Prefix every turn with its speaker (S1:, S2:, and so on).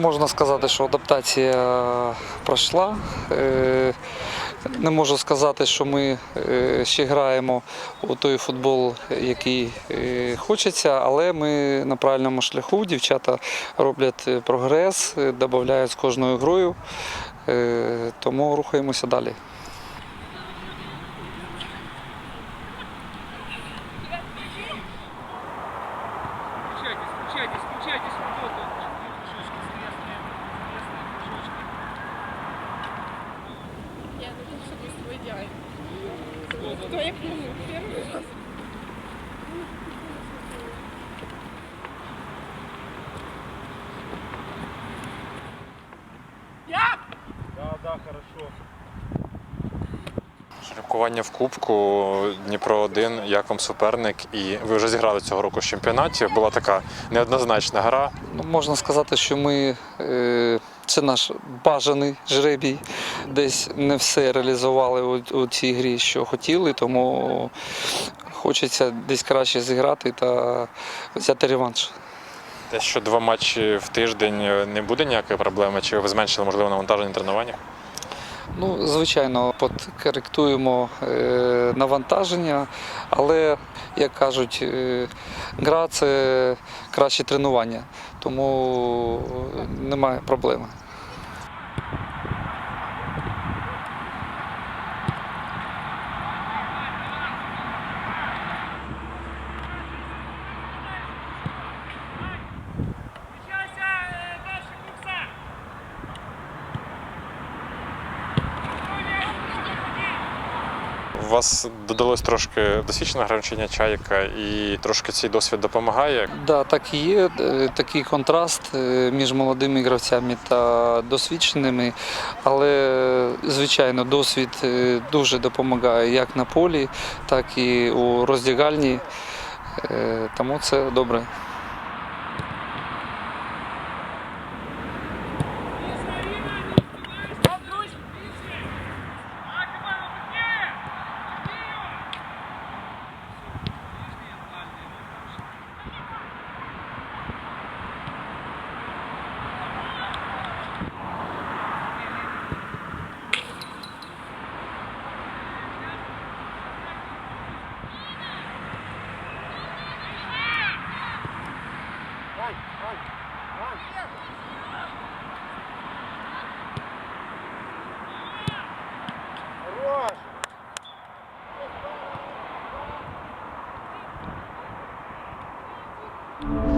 S1: Можна сказати, що адаптація пройшла. Е, не можу сказати, що ми е, ще граємо у той футбол, який е, хочеться, але ми на правильному шляху. Дівчата роблять прогрес, додають з кожною грою, тому рухаємося далі.
S2: Хто як ми? Перший
S3: в Кубку Дніпро 1 як вам суперник, і ви вже зіграли цього року в чемпіонаті. Була така неоднозначна гра.
S1: Ну, можна сказати, що ми е, це наш бажаний жребій. Десь не все реалізували у, цій грі, що хотіли, тому хочеться десь краще зіграти та взяти реванш.
S3: Те, що два матчі в тиждень не буде ніякої проблеми, чи ви зменшили можливо навантаження тренування?
S1: Ну, звичайно, підкоректуємо е, навантаження, але, як кажуть, е, гра це краще тренування, тому немає проблеми.
S3: Вас додалось трошки досвідченого гравчиня чайка, і трошки цей досвід допомагає.
S1: Да, так і є. Е, Такий контраст е, між молодими гравцями та досвідченими. Але, звичайно, досвід е, дуже допомагає як на полі, так і у роздягальні. Тому це добре.
S4: Thank you.